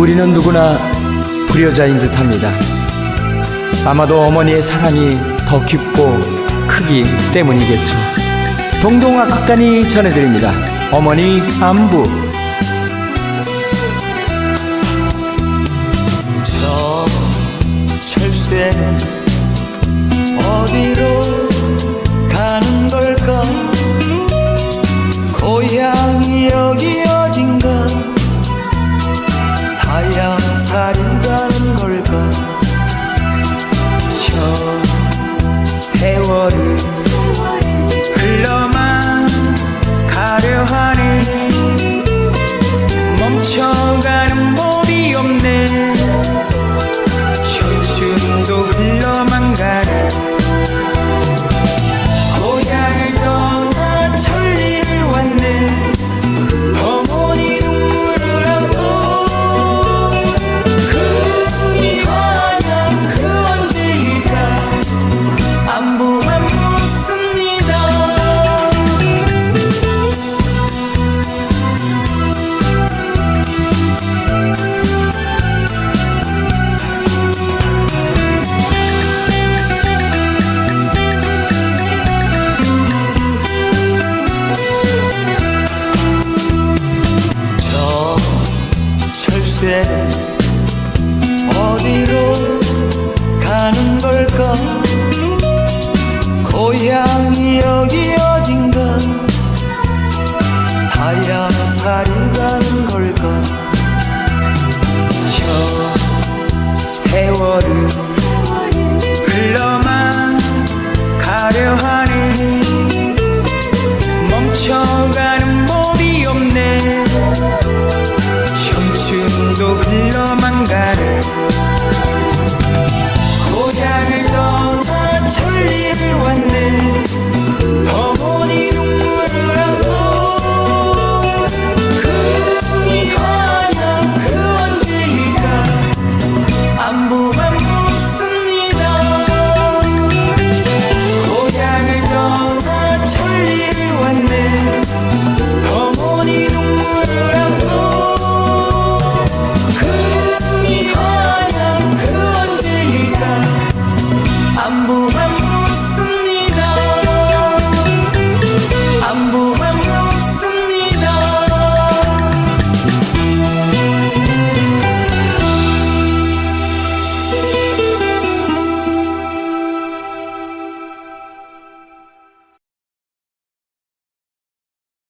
우리는 누구나 불효자인 듯 합니다. 아마도 어머니의 사랑이 더 깊고 크기 때문이겠죠. 동동아 극단이 전해드립니다. 어머니 안부. 저 철새는 어디로 가는 걸까 고향이 여기 어딘가. 다양살이 가